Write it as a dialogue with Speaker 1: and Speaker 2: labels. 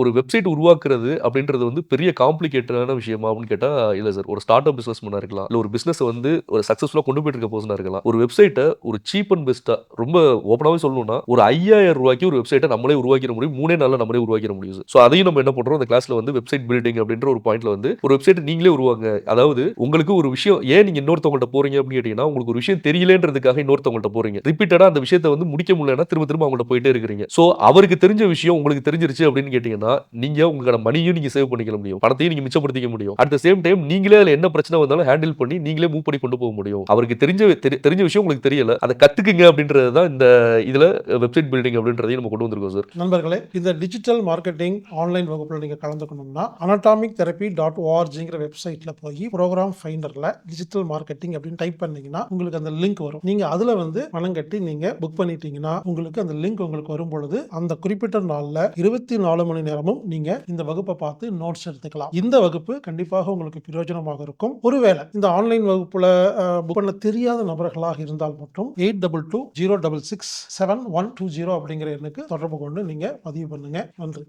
Speaker 1: ஒரு வெப்சைட் உருவாக்குறது அப்படின்றது வந்து பெரிய காம்ப்ளிகேட்டடான விஷயமா அப்படின்னு கேட்டால் இல்லை சார் ஒரு ஸ்டார்ட் அப் பிசினஸ் இருக்கலாம். இல்லை ஒரு பிஸ்னஸ் வந்து ஒரு சக்ஸஸ்ஃபுல்லாக கொண்டு போயிட்டு இருக்க பர்சனா இருக்கலாம். ஒரு வெப்சைட்டை ஒரு சீப் அண்ட் பெஸ்ட்டாக ரொம்ப ஓப்பனாகவே சொல்லணும்னா ஒரு ஐயாயிரம் ரூபாய்க்கு ஒரு வெப்சைட்டை நம்மளே உருவாக்கிற முடியும். மூணே நாளில் நம்மளே உருவாக்கிற முடியும் ஸோ அதையும் நம்ம என்ன பண்ணுறோம் அந்த கிளாஸில் வந்து வெப்சைட் பில்டிங் அப்படின்ற ஒரு பாயிண்ட்ல வந்து ஒரு வெப்சைட் நீங்களே உருவாங்க. அதாவது உங்களுக்கு ஒரு விஷயம் ஏன் நீங்கள் இன்னொருத்தவங்கள்ட்ட போறீங்க அப்படின்னு கேட்டீங்கன்னா உங்களுக்கு ஒரு விஷயம் தெரியலன்றதுக்காக இன்னொருத்தவங்கள்ட்ட போறீங்க. ரிப்பீட்டடாக அந்த விஷயத்தை வந்து முடிக்க முடியலன்னா திரும்ப திரும்ப அவங்கள்ட்ட போயிட்டே இருக்கிறீங்க. ஸோ அவருக்கு தெரிஞ்ச விஷயம் உங்களுக்கு தெரிஞ்சிருச்சு அப்படின்னு கேட்டீங்கன்னா நீங்க உங்களோட மணியும் நீங்க சேவ் பண்ணிக்க முடியும். பணத்தையும் நீங்க மிச்சப்படுத்திக்க முடியும். அட் த சேம் டைம் நீங்களே அதில் என்ன பிரச்சனை வந்தாலும் ஹேண்டில் பண்ணி நீங்களே மூவ் பண்ணி கொண்டு போக முடியும். அவருக்கு தெரிஞ்ச தெரிஞ்ச விஷயம் உங்களுக்கு தெரியல. அதை கத்துக்குங்க அப்படின்றது தான் இந்த இதுல வெப்சைட் பில்டிங் அப்படின்றதையும் நம்ம கொண்டு வந்திருக்கோம் சார்
Speaker 2: நண்பர்களே இந்த டிஜிட்டல் மார்க்கெட்டிங் ஆன்லைன் வகுப்பில் நீங்கள் கலந்துக்கணும்னா அனட்டாமிக் தெரப்பி டாட் ஓஆர்ஜிங்கிற வெப்சைட்டில் போய் ப்ரோக்ராம் ஃபைண்டரில் டிஜிட்டல் மார்க்கெட்டிங் அப்படின்னு டைப் பண்ணீங்கன்னா உங்களுக்கு அந்த லிங்க் வரும். நீங்கள் அதில் வந்து பணம் கட்டி நீங்கள் புக் பண்ணிட்டீங்கன்னா உங்களுக்கு அந்த லிங்க் உங்களுக்கு வரும் பொழுது அந்த குறிப்பிட்ட நாளில் இருபத்தி நாலு மணி நேரம் நேரமும் நீங்கள் இந்த வகுப்பை பார்த்து நோட்ஸ் எடுத்துக்கலாம். இந்த வகுப்பு கண்டிப்பாக உங்களுக்கு பிரயோஜனமாக இருக்கும். ஒருவேளை இந்த ஆன்லைன் வகுப்புல புக் பண்ண தெரியாத நபர்களாக இருந்தால் மட்டும் eight double two zero double six seven one two zero அப்படிங்கிற எண்ணுக்கு தொடர்பு கொண்டு நீங்கள் பதிவு பண்ணுங்க. நன்றி.